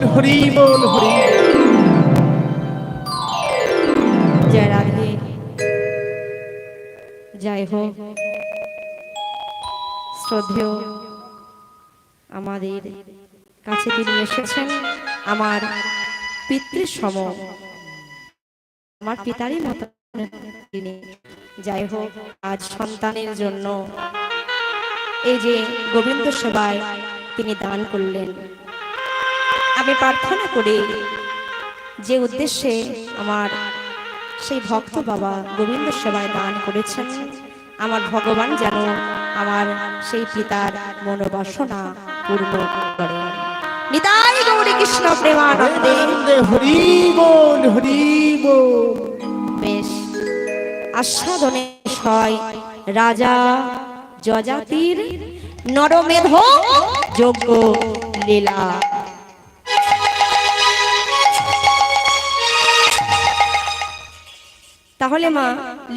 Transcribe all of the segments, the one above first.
হরি। বল হোক। শ্রদ্ধেয় আমাদের কাছে তিনি এসেছেন আমার পিতৃ সম আমার পিতারই মতো তিনি যাই হোক আজ সন্তানের জন্য এই যে গোবিন্দ সেবায় তিনি দান করলেন। আমি প্রার্থনা করি যে উদ্দেশ্যে আমার সেই ভক্ত বাবা গোবিন্দ সেবায় দান করেছেন আমার ভগবান যেন আমার সেই পিতার মনোবাসনা পূর্ণ করে। নিতাই গৌরী কৃষ্ণ প্রেমানন্দে। আনন্দে হরি বল হরি বল। বেশ। আস্বাদনে হয় রাজা যজাতির নরমেধ যোগ্য লীলা। তাহলে মা,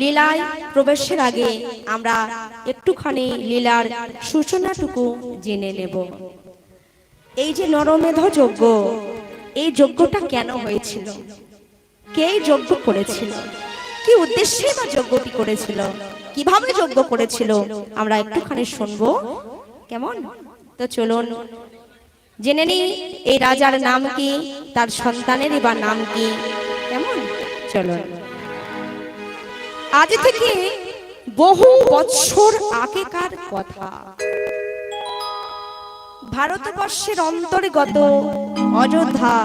লীলায় প্রবেশের আগে আমরা একটুখানি লীলার সূচনাটুকু জেনে নেব। এই যে নরমেধ যজ্ঞ এই যজ্ঞটা কেন হয়েছিল? কে যজ্ঞ করেছিল? কি উদ্দেশ্যে বা যজ্ঞটি করেছিল? কীভাবে যজ্ঞ করেছিল? আমরা একটুখানি শুনব। কেমন? তো চলুন, জেনে নি এই রাজার নাম কি, তার সন্তানেরই বা নাম কি। কেমন? চলুন। আজ থেকে বহু বছর আগেকার কথা। ভারতবর্ষের অন্তর্গত অযোধ্যা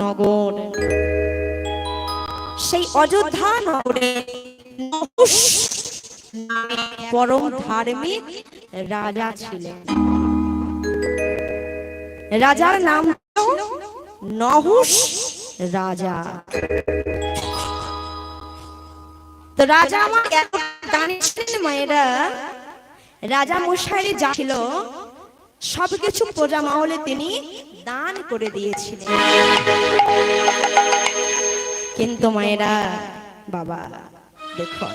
নগর। সেই অযোধ্যা নগরে পরম ধার্মিক রাজা ছিলেন। রাজার নাম নহুষ রাজা। তো রাজা আমার জানিয়েছিলেন মায়েরা, রাজা মশাইরে যা ছিল, সবকিছু প্রজা মহলে তিনি দান করে দিয়েছিলেন। কিন্তু মায়েরা, বাবা, দেখো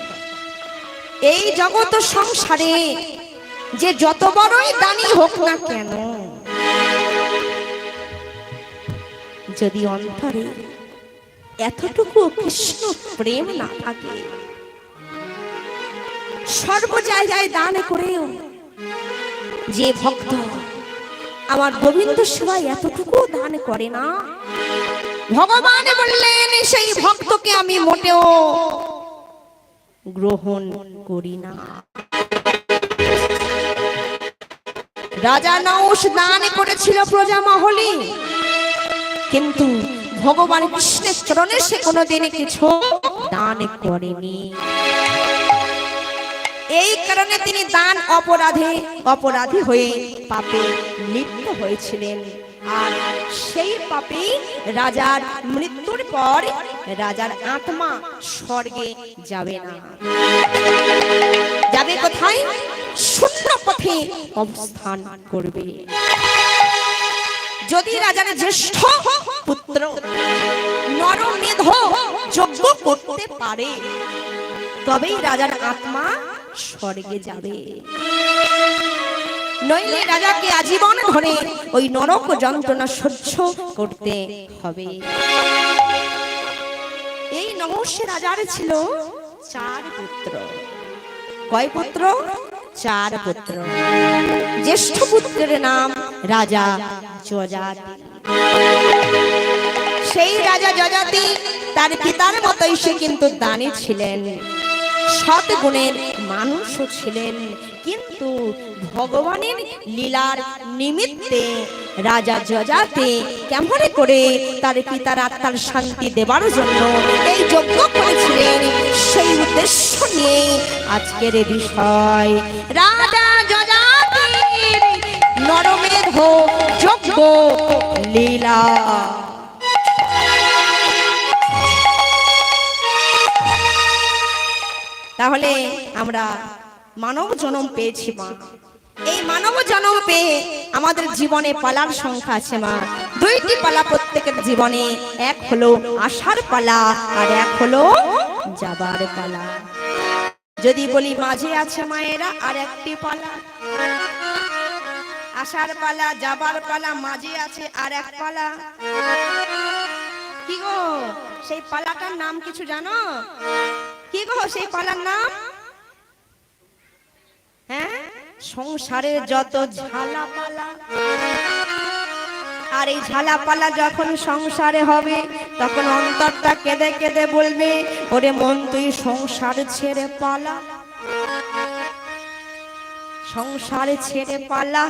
এই জগৎ সংসারে যে যত বড়ই দানি হোক না কেন, যদি অন্তরে এতটুকু কৃষ্ণ প্রেম না থাকে, সর্ব জায়গায় দান করেও যে ভক্ত আমার গোবিন্দ সেবায় এতটুকু দান করে না। ভগবান বললেন, সেই ভক্তকে আমি মোটেও গ্রহণ করি না। রাজা নৌস দান করেছিল প্রজা মহলে। কিন্তু ভগবান কৃষ্ণের চরণে সে কোনোদিন কিছু দান করেনি। এই কারণে তিনি দান অপরাধে, অপরাধী হয়ে পাপে লিপ্ত হয়েছিলেন। আর সেই পাপে রাজার মৃত্যুর পর রাজার আত্মা স্বর্গে যাবে না। যাবে কোথায়? শূন্য পথে অবস্থান করবে। যদি রাজার জ্যেষ্ঠ পুত্র নরমেধ যজ্ঞ করতে পারে, তবেই রাজার আত্মা স্বর্গে যাবে। নইলে রাজাকে আজীবন ধরে ওই নরক যন্ত্রণা সহ্য করতে হবে। এই নবর্ষে রাজার ছিল চার পুত্র। কয় পুত্র? চার পুত্র। জ্যেষ্ঠ পুত্রের নাম রাজা যজাতি। সেই রাজা যজাতি তার পিতার মতোই সে কিন্তু দানি ছিলেন। সৎ গুণের মানুষও ছিলেন, কিন্তু ভগবানের লীলার নিমিত্তে রাজা যজাতে কেমন করে তার পিতার আত্মার শান্তি দেবার জন্য এই যজ্ঞ করেছিলেন, সেই উদ্দেশ্য নিয়ে আজকের বিষয়। রাজা যজাতির নরমেধ যজ্ঞ, লীলা। তাহলে আমরা মানব জনম পেয়েছি মা। এই মানব জনম পেয়ে আমাদের জীবনে পালার সংখ্যা আছে মা। দুইটি পালা প্রত্যেকের জীবনে, এক হলো আশার পালা আর এক হলো যাবার পালা। যদি বলি মাঝে আছে মায়েরা আর একটি পালা। আসার পালা, যাবার পালা, মাঝে আছে আর এক পালা। কি গো? সেই পালাটার নাম কিছু জানো? কি গো সেই পালার নাম? হ্যাঁ? সংসারে যত ঝালা পালা আর এই ঝালা পালা যখন সংসারে হবে, তখন অন্তরটা কেঁদে কেঁদে বলবে, ওরে মন, তুই সংসার ছেড়ে পালা। সংসার ছেড়ে পালা।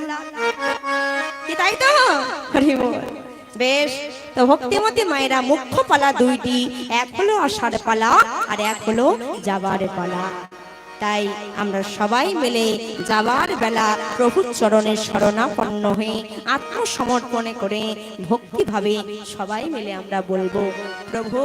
কি তাই তো? বেশ তো ভক্তিমতী মায়েরা মুখ্য পালা দুইটি, এক হলো আষাঢ় পালা আর এক হলো যাবার পালা। তাই আমরা সবাই মিলে যাবার বেলা প্রভুর চরণে শরণাপন্ন হয়ে আত্মসমর্পণে করে ভক্তিভাবে সবাই মিলে আমরা বলব, প্রভু